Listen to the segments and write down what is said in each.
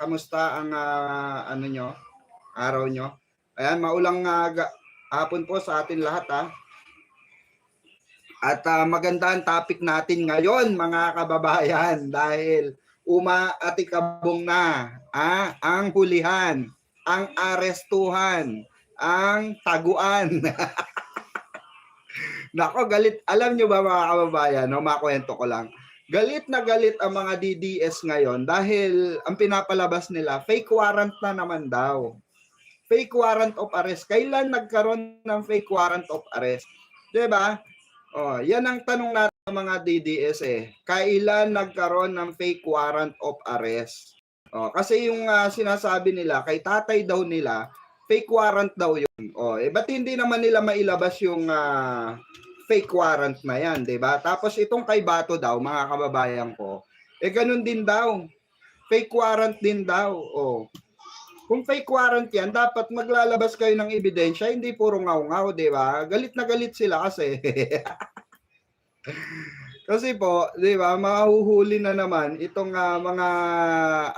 Kamusta ang ah, ano nyo? Araw nyo? Ayan, maulang uh, hapon po sa atin lahat ha. At ah, maganda ang topic natin ngayon mga kababayan dahil uma at ikabong na ah, ang hulihan, ang arestuhan, ang taguan. Nako, galit. Alam nyo ba mga kababayan, no, makwento ko lang. Galit na galit ang mga DDS ngayon dahil ang pinapalabas nila, fake warrant na naman daw. Fake warrant of arrest. Kailan nagkaroon ng fake warrant of arrest? 'Di ba? Oh, yan ang tanong natin ng mga DDS eh. Kailan nagkaroon ng fake warrant of arrest? Oh, kasi yung ah, sinasabi nila, kay tatay daw nila, fake warrant daw yun. Oh, eh ba't hindi naman nila mailabas yung ah, fake warrant na yan, 'di ba? Tapos itong kay Bato daw, mga kababayan ko, eh ganun din daw. Fake warrant din daw. Oh. Kung fake warrant yan, dapat maglalabas kayo ng ebidensya, hindi puro ngaw-ngaw, 'di ba? Galit na galit sila kasi. kasi po, 'di ba, mahuhuli na naman itong ah, mga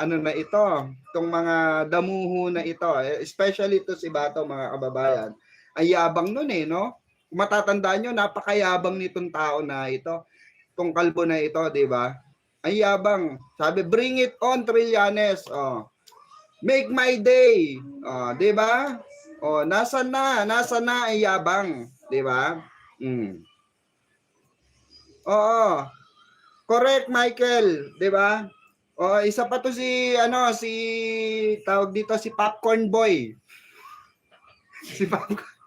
ano na ito, itong mga damuho na ito, eh, especially to si Bato mga kababayan. Ay yabang nun eh, no? Matatandaan nyo, napakayabang nitong tao na ito. Itong kalbo na ito, di ba? Ang yabang. Sabi, bring it on, Trillanes. Oh. Make my day. Oh, di ba? Oh, nasa na, nasa na ang yabang, di ba? Mm. Oo. Correct, Michael, di ba? Oh, isa pa to si ano, si tawag dito si Popcorn Boy. Si Popcorn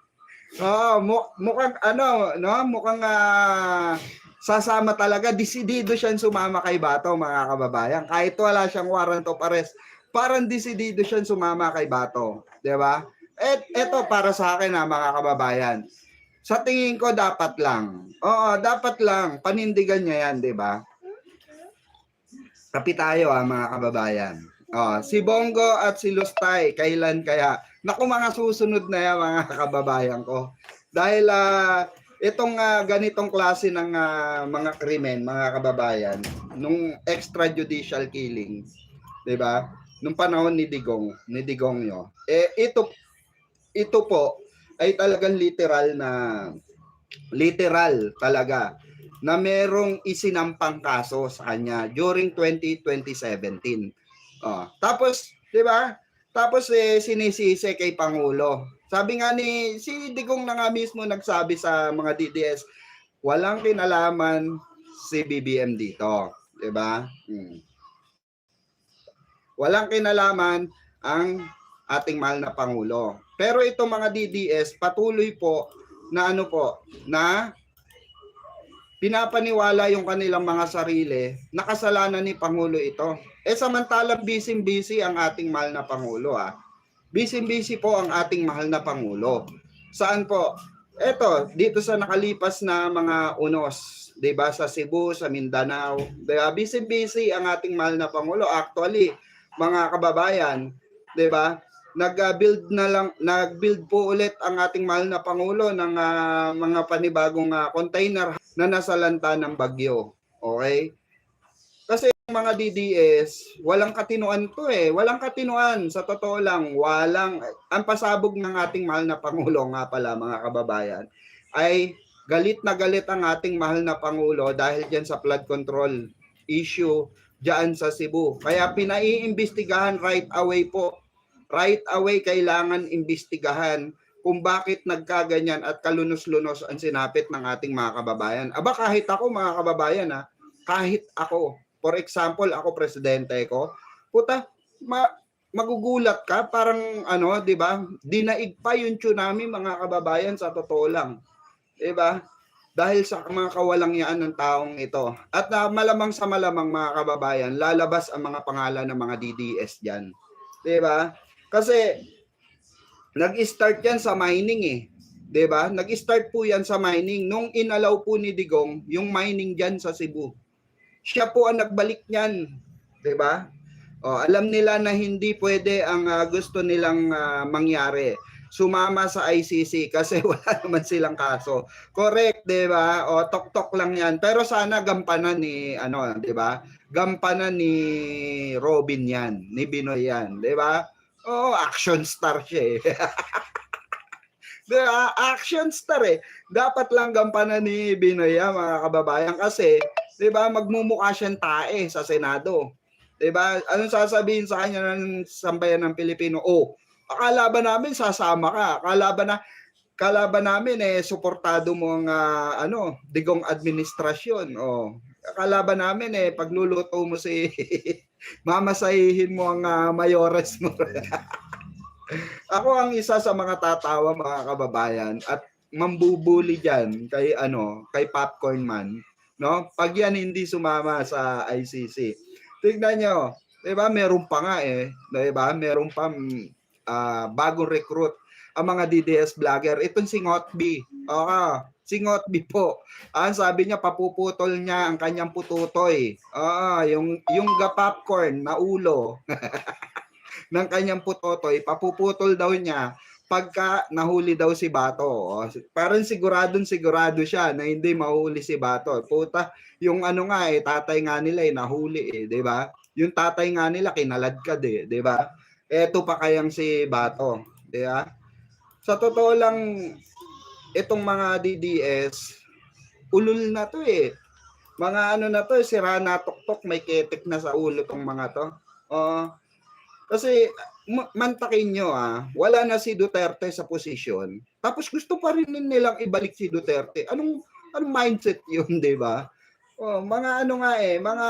Oo, mu- mukhang ano, no? Mukhang ah, sasama talaga. Desidido siyang sumama kay Bato, mga kababayan. Kahit wala siyang warrant of arrest, parang desidido siyang sumama kay Bato. 'Di ba? Et eto para sa akin ha, mga kababayan. Sa tingin ko dapat lang. Oo, dapat lang panindigan niya 'yan, 'di ba? Kapi tayo ha, mga kababayan. Oh, si Bongo at si Lustay, kailan kaya? Naku mga susunod na yan mga kababayan ko. Dahil ah, itong ah, ganitong klase ng ah, mga krimen, mga kababayan, nung extrajudicial killing, 'di ba? Nung panahon ni Digong, ni Digong yo. Eh ito ito po ay talagang literal na literal talaga na merong isinampang kaso sa kanya during 2017. Oh, tapos, 'di ba? Tapos eh sinisisi kay Pangulo. Sabi nga ni si Digong na nga mismo nagsabi sa mga DDS, walang kinalaman si BBM dito, 'di ba? Hmm. Walang kinalaman ang ating mahal na pangulo. Pero itong mga DDS patuloy po na ano po, na pinapaniwala yung kanilang mga sarili na kasalanan ni Pangulo ito. Eh samantalang busy-busy ang ating mahal na Pangulo ah. Busy-busy po ang ating mahal na Pangulo. Saan po? Eto, dito sa nakalipas na mga unos, 'di ba sa Cebu, sa Mindanao, 'di ba? Busy-busy ang ating mahal na Pangulo. Actually, mga kababayan, 'di ba? Nag-build na lang, nag-build po ulit ang ating mahal na Pangulo ng ah, mga panibagong ah, container na nasa ng bagyo. Okay? Mga DDS, walang katinuan to eh. Walang katinuan. Sa totoo lang, walang, ang pasabog ng ating mahal na Pangulo nga pala mga kababayan, ay galit na galit ang ating mahal na Pangulo dahil dyan sa flood control issue dyan sa Cebu. Kaya pinaiimbestigahan right away po. Right away kailangan imbestigahan kung bakit nagkaganyan at kalunos-lunos ang sinapit ng ating mga kababayan. Aba kahit ako mga kababayan ha, kahit ako, for example, ako presidente ko, puta, ma- magugulat ka parang ano, 'di ba? Dinaig pa yung tsunami mga kababayan sa totoo lang. 'Di ba? Dahil sa mga kawalangyaan ng taong ito. At na malamang sa malamang mga kababayan, lalabas ang mga pangalan ng mga DDS diyan. 'Di ba? Kasi nag-start yan sa mining eh. 'Di ba? Nag-start po yan sa mining nung inalaw po ni Digong yung mining diyan sa Cebu. Siya po ang nagbalik niyan, 'di ba? Oh, alam nila na hindi pwede ang ah, gusto nilang ah, mangyari. Sumama sa ICC kasi wala naman silang kaso. Correct, 'di ba? O tok-tok lang 'yan. Pero sana gampanan ni ano, 'di ba? gampanan ni Robin yan, ni Binoy yan, 'di ba? Oo, action star siya eh. 'Di ba? Action star eh. Dapat lang gampanan ni Binoy yan, mga kababayan kasi 'di ba magmumukha siyang tae sa Senado. 'Di ba? Anong sasabihin sa kanya ng sambayan ng Pilipino? Oh, akala ba namin sasama ka? Akala ba na kalaban namin eh suportado mo ang ah, ano, digong administrasyon. Oh, kalaban namin eh pagluluto mo si mamasahihin mo ang ah, mayores mo. Ako ang isa sa mga tatawa mga kababayan at mambubuli diyan kay ano, kay Popcorn Man, no? Pag yan hindi sumama sa ICC. Tignan nyo, 'di ba? Meron pa nga eh, 'di ba? Meron pa ah, bagong recruit ang mga DDS vlogger. Itong si Ngotby. Oo, si Ngotby po. Ang sabi niya, papuputol niya ang kanyang pututoy. Oo, yung, yung ga popcorn na ulo ng kanyang pututoy, papuputol daw niya pagka nahuli daw si Bato. O, parang siguradong sigurado siya na hindi mahuli si Bato. Puta, yung ano nga eh, tatay nga nila eh, nahuli eh, di ba? Yung tatay nga nila, kinaladkad eh, di ba? Eto pa kayang si Bato, di ba? Sa totoo lang, itong mga DDS, ulul na to eh. Mga ano na to, eh, sira na tuktok, may ketik na sa ulo tong mga to. Oo. kasi ma- mantakin nyo ah, wala na si Duterte sa posisyon. Tapos gusto pa rin nilang ibalik si Duterte. Anong anong mindset 'yun, 'di ba? Oh, mga ano nga eh, mga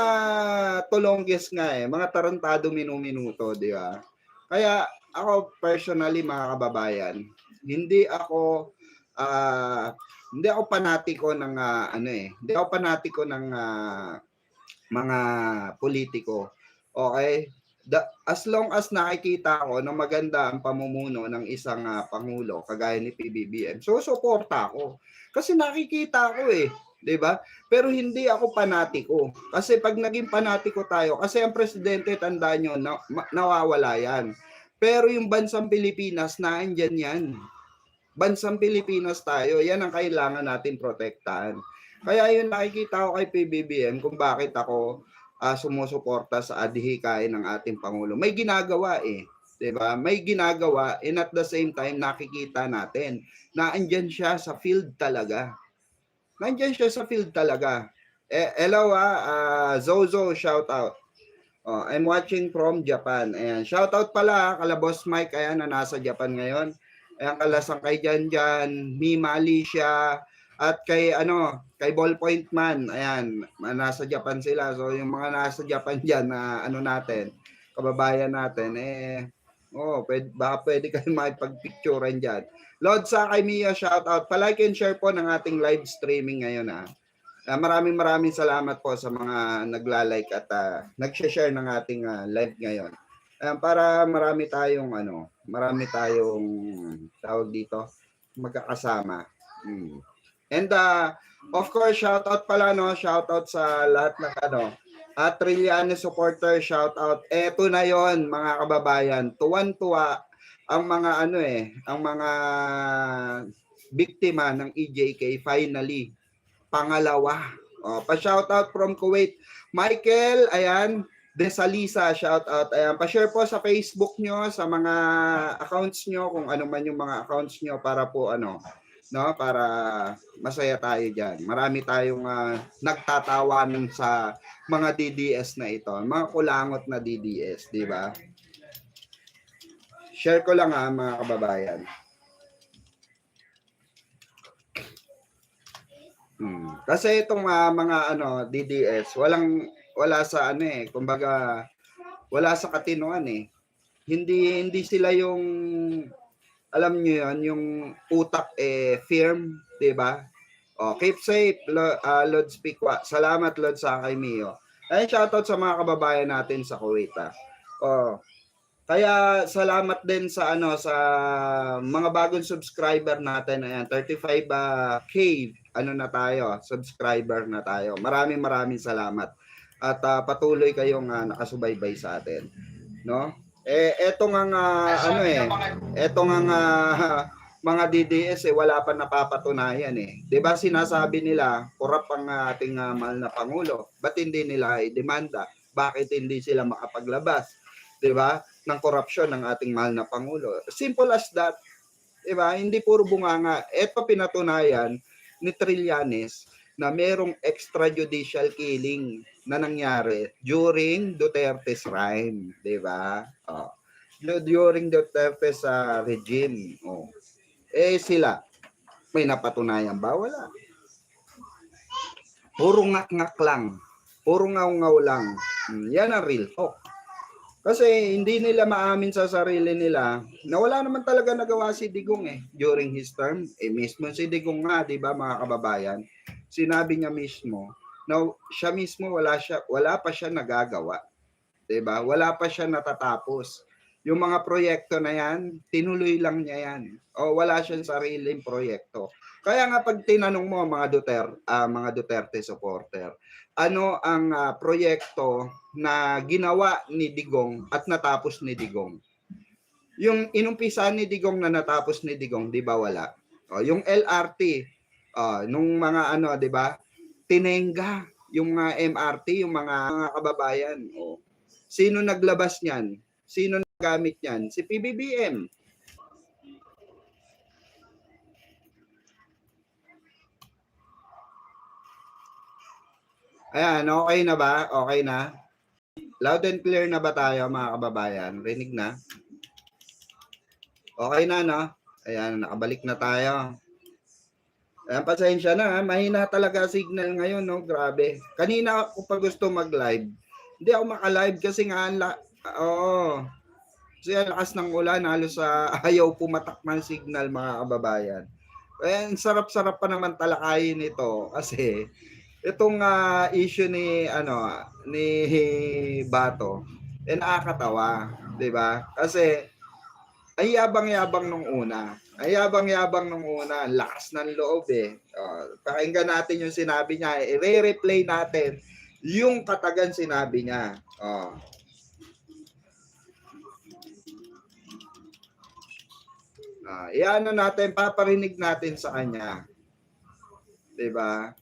tulongges nga eh, mga tarantado minu-minuto, 'di ba? Kaya ako personally mga kababayan, hindi ako ah hindi ako panatiko ng ah, ano eh, hindi ako panatiko ng ah, mga politiko. Okay? Da- as long as nakikita ko na maganda ang pamumuno ng isang ah, pangulo kagaya ni PBBM, so suporta ako. Kasi nakikita ko eh, 'di ba? Pero hindi ako panatiko. Kasi pag naging panatiko tayo, kasi ang presidente tandaan nyo, na, nawawala yan. Pero yung bansang Pilipinas, naandyan yan. Bansang Pilipinas tayo, yan ang kailangan natin protektahan. Kaya yun nakikita ko kay PBBM kung bakit ako ah, sumusuporta sa adhikain ng ating Pangulo. May ginagawa eh. 'di ba? May ginagawa and at the same time nakikita natin na andyan siya sa field talaga. Nandiyan siya sa field talaga. Eh, hello ah, ah, Zozo, shout out. Oh, I'm watching from Japan. Ayan, shout out pala kala Boss Mike ayan na nasa Japan ngayon. Ayan kalasang kay Jan Jan, Mima Alicia, at kay ano, kay Ballpoint Man. Ayan, nasa Japan sila. So yung mga nasa Japan diyan na ano natin, kababayan natin eh Oh, pwede, baka pwede kayo makipag-picturean dyan. Lord sa kay Mia, shout out. Palike and share po ng ating live streaming ngayon. Ha. Ah, maraming maraming salamat po sa mga nagla-like at uh, nag-share ng ating ah, live ngayon. Ayan, para marami tayong ano, marami tayong tawag dito, magkakasama. Mm. And uh, of course, shout out pala no, shout out sa lahat ng ano, at Trilliano supporter, shout out. Eto na yon mga kababayan. Tuwan-tuwa ang mga ano eh, ang mga biktima ng EJK finally pangalawa. Oh, pa-shout out from Kuwait. Michael, ayan, Desalisa, shout out. Ayan, pa-share po sa Facebook nyo, sa mga accounts nyo, kung ano man yung mga accounts nyo para po ano, no, para masaya tayo diyan. Marami tayong ah, nagtatawanan sa mga DDS na ito, mga kulangot na DDS, di ba? Share ko lang ha, mga kababayan. Hmm. Kasi itong ah, mga ano DDS, walang wala sa ano eh, kumbaga wala sa katinuan eh. Hindi hindi sila yung alam niyo yon yung utak eh firm, 'di ba? Oh, keep safe, Lo, uh, Lord Spikwa. Salamat Lord sa kay Mio. Ay shoutout sa mga kababayan natin sa Kuwait. ah. Oh. Kaya salamat din sa ano sa mga bagong subscriber natin. Ayan, 35 ah, K ano na tayo, subscriber na tayo. Maraming maraming salamat. At ah, patuloy kayong ah, nakasubaybay sa atin. No? Eh eto nga nga, ano eh, eto nga nga mga DDS eh wala pa napapatunayan eh. 'Di ba sinasabi nila korap ang ating ah, mahal na pangulo. Ba't hindi nila i-demanda? Bakit hindi sila makapaglabas? 'Di ba? ng korupsyon ng ating mahal na pangulo. Simple as that. 'Di ba? Hindi puro bunganga. Ito pinatunayan ni Trillanes na merong extrajudicial killing na nangyari during Duterte's reign, 'di ba? Oh. During Duterte's ah, regime. Oh. Eh sila, may napatunayan ba? Wala. Puro ngak-ngak lang. Puro ngaw-ngaw lang. Hmm, Yan ang real talk. Kasi hindi nila maamin sa sarili nila na wala naman talaga nagawa si Digong eh during his term. Eh mismo si Digong nga, 'di ba mga kababayan? Sinabi niya mismo na siya mismo wala siya wala pa siya nagagawa. 'Di ba? Wala pa siya natatapos. Yung mga proyekto na 'yan, tinuloy lang niya 'yan. O wala siyang sariling proyekto. Kaya nga pag tinanong mo mga Duterte, ah, mga Duterte supporter, ano ang ah, proyekto na ginawa ni Digong at natapos ni Digong? Yung inumpisa ni Digong na natapos ni Digong, 'di ba wala? O, yung LRT, ah, nung mga ano, 'di ba? Tinenga yung mga MRT, yung mga, mga kababayan. O, sino naglabas niyan? Sino nagamit niyan? Si PBBM. Ayan, okay na ba? Okay na? Loud and clear na ba tayo mga kababayan? Rinig na? Okay na, no? Ayan, nakabalik na tayo. Ayan, pasensya na. ha. Mahina talaga signal ngayon, no? Grabe. Kanina ako pa gusto mag-live. Hindi ako maka-live kasi nga, la- oo. Kasi ang lakas ng ulan, halos sa ayaw pumatak ng signal, mga kababayan. Kaya ang sarap-sarap pa naman talakayin ito kasi itong ah, issue ni ano ni Bato eh nakakatawa, 'di ba? Kasi ay yabang-yabang nung una. Ay yabang-yabang nung una, lakas ng loob eh. Uh, pakinggan natin yung sinabi niya, i-replay natin yung katagan sinabi niya. Oh. Ah, iano natin, paparinig natin sa kanya. 'Di ba?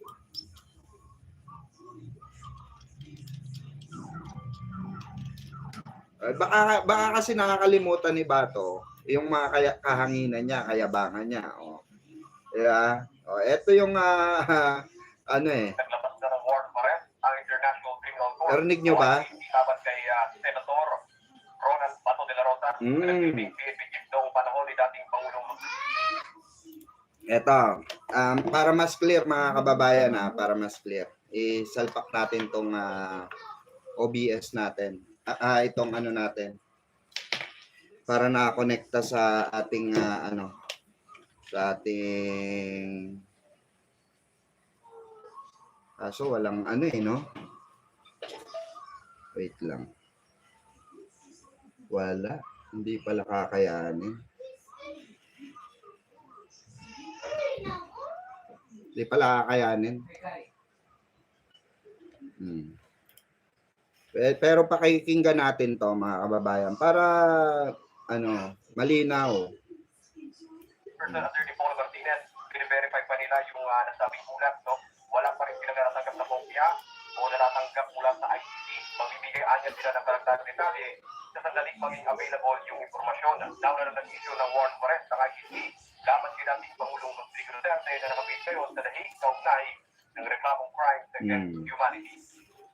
Eh, baka, baka kasi nakakalimutan ni Bato yung mga kaya, kahanginan niya, kayabangan niya. O. Yeah. O, eto yung ah, ano eh. naglabas na ng warrant pa rin ang International Criminal Court. Narinig nyo ba? Laban kay ah, Senator Ronan Bato de la Rosa. Mm. Noong panahon ni dating Pangulong Eto, um, para mas clear mga kababayan ha, para mas clear, isalpak natin tong ah, OBS natin. Ah, ah, itong ano natin. Para nakakonekta sa ating ah, ano, sa ating Kaso walang ano eh, no? Wait lang. Wala. Hindi pala kakayanin. Hindi pala kakayanin. Hmm. Pe- Pero pakikinggan natin to mga kababayan para ano, malinaw. Personal Attorney Paul Martinez, verify pa nila yung uh, nasabing ulat, no? Wala pa rin sila natatanggap na kopya o natatanggap mula sa ICC. Magbibigay anya sila ng karagdagang detalye sa sandaling maging available yung informasyon. Now na nag-issue ng warrant for arrest ng ICC laban kay dating Pangulong Rodrigo Duterte na nakapit kayo sa Hague kaugnay ng reklamong crimes against Hmm. humanity.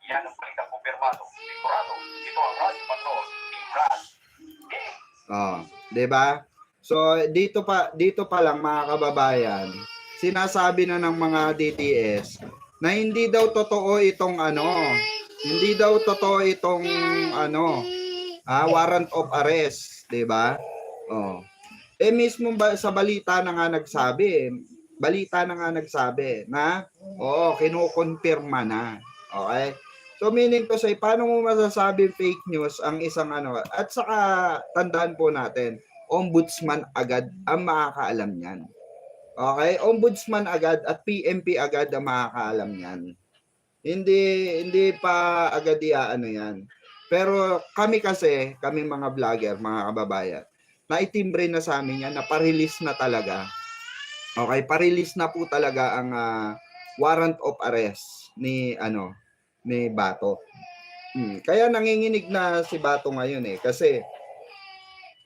Yan ang balitang kumpirmado, sigurado. Ito ang Radyo Patrol, Oh, 'di ba? So dito pa dito pa lang mga kababayan, sinasabi na ng mga DDS na hindi daw totoo itong ano, hindi daw totoo itong ano, ah, warrant of arrest, 'di ba? Oh. Eh mismo ba, sa balita na nga nagsabi, balita na nga nagsabi na oo, kinukonfirma na. Okay? So meaning to say, paano mo masasabi fake news ang isang ano? At saka tandaan po natin, ombudsman agad ang makakaalam niyan. Okay? Ombudsman agad at PMP agad ang makakaalam niyan. Hindi hindi pa agad ano yan. Pero kami kasi, kami mga vlogger, mga kababayan, naitimbre na sa amin yan, na parelease na talaga. Okay, parelease na po talaga ang ah, warrant of arrest ni ano ni Bato. Hmm, Kaya nanginginig na si Bato ngayon eh kasi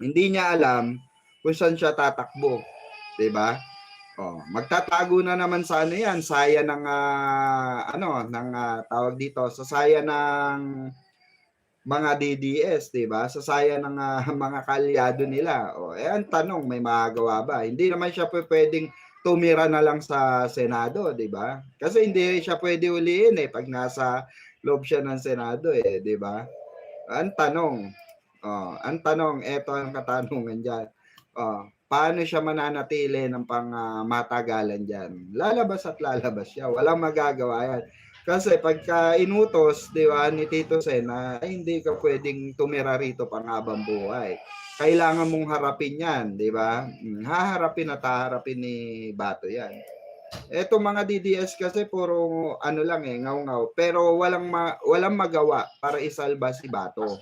hindi niya alam kung saan siya tatakbo, 'di ba? Oh, magtatago na naman sa ano 'yan, saya ng ah, ano, ng ah, tawag dito, sa saya ng mga DDS, 'di ba? Sa saya ng ah, mga kalyado nila. Oh, eh ang tanong, may magagawa ba? Hindi naman siya pwe- pwedeng tumira na lang sa Senado, 'di ba? Kasi hindi siya pwede uliin eh pag nasa loob siya ng Senado eh, 'di ba? Ang tanong, oh, ang tanong, eto ang katanungan diyan. Oh, paano siya mananatili ng pang ah, matagalan diyan? Lalabas at lalabas siya. Walang magagawa yan. Kasi pagka inutos, 'di ba, ni Tito Sen na ay, hindi ka pwedeng tumira rito pang habang buhay. Kailangan mong harapin 'yan, 'di ba? Mm, Haharapin at haharapin ni Bato 'yan. Eto mga DDS kasi puro ano lang eh, ngaw-ngaw. Pero walang ma- walang magawa para isalba si Bato.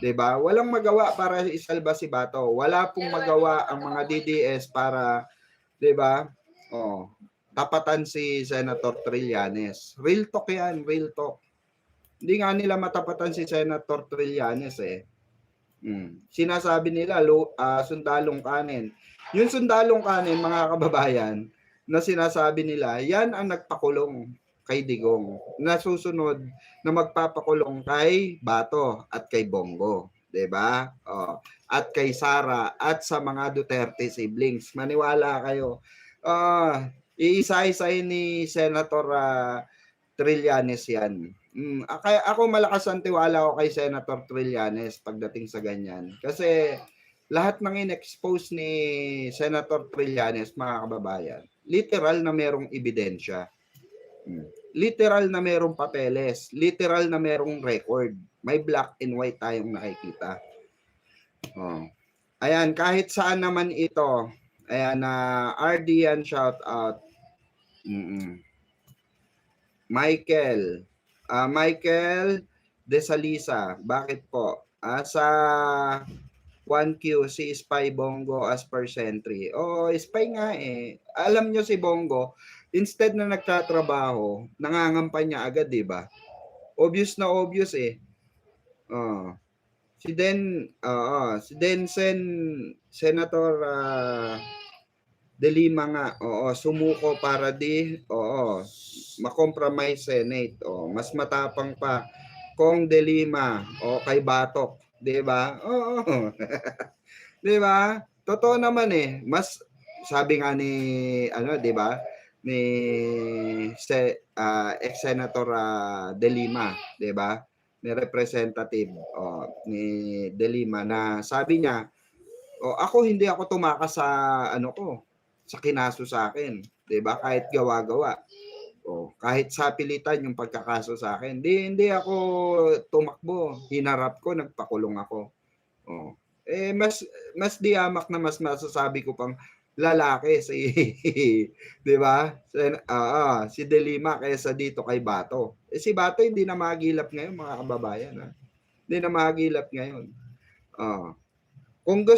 'Di ba? Walang magawa para isalba si Bato. Wala pong magawa ang mga DDS para 'di ba? Oh, tapatan si Senator Trillanes. Real talk 'yan, real talk. Hindi nga nila matapatan si Senator Trillanes eh. Mm. Sinasabi nila lo, ah, sundalong kanin. Yung sundalong kanin mga kababayan na sinasabi nila, yan ang nagpakulong kay Digong. Nasusunod na magpapakulong kay Bato at kay Bongo, 'di ba? Oh, at kay Sara at sa mga Duterte siblings. Maniwala kayo. Ah, iisa-isay ni Senator ah, Trillanes 'yan. Mm, ah, ako malakas ang tiwala ko kay Senator Trillanes pagdating sa ganyan. Kasi lahat ng in-expose ni Senator Trillanes, mga kababayan, literal na merong ebidensya. Mm. Literal na merong papeles, literal na merong record. May black and white tayong nakikita. Oh. Ayan, kahit saan naman ito, ayan na RD yan, shout out. Mm-mm. Michael, ah Michael Desalisa, bakit po? Ah, sa 1Q, si Spy Bongo as per sentry. Oo, spy nga eh. Alam nyo si Bongo, instead na nagtatrabaho, nangangampanya agad, di ba? Obvious na obvious eh. Oh. Si Den, oo, si Densen, Senator ah, De Lima nga, oo, sumuko para di, oo, makompromise Senate, oo, mas matapang pa kung De Lima o kay Batok, di ba? Oo. di ba? Totoo naman eh, mas sabi nga ni ano, di ba? ni se, ah, ex-senator ah, De Lima, 'di ba? Ni representative oh, ni De Lima na sabi niya, oh, ako hindi ako tumakas sa ano ko, sa kinaso sa akin, 'di ba? Kahit gawa-gawa. Oh, kahit sa pilitan yung pagkakaso sa akin, hindi hindi ako tumakbo, hinarap ko, nagpakulong ako. Oh. Eh mas mas diamak na mas masasabi ko pang lalaki si 'di ba? Sen- ah, ah, si De Lima kaysa dito kay Bato. Eh si Bato hindi na magilap ngayon mga kababayan ha. Hindi na magilap ngayon. Ah. Kung gusto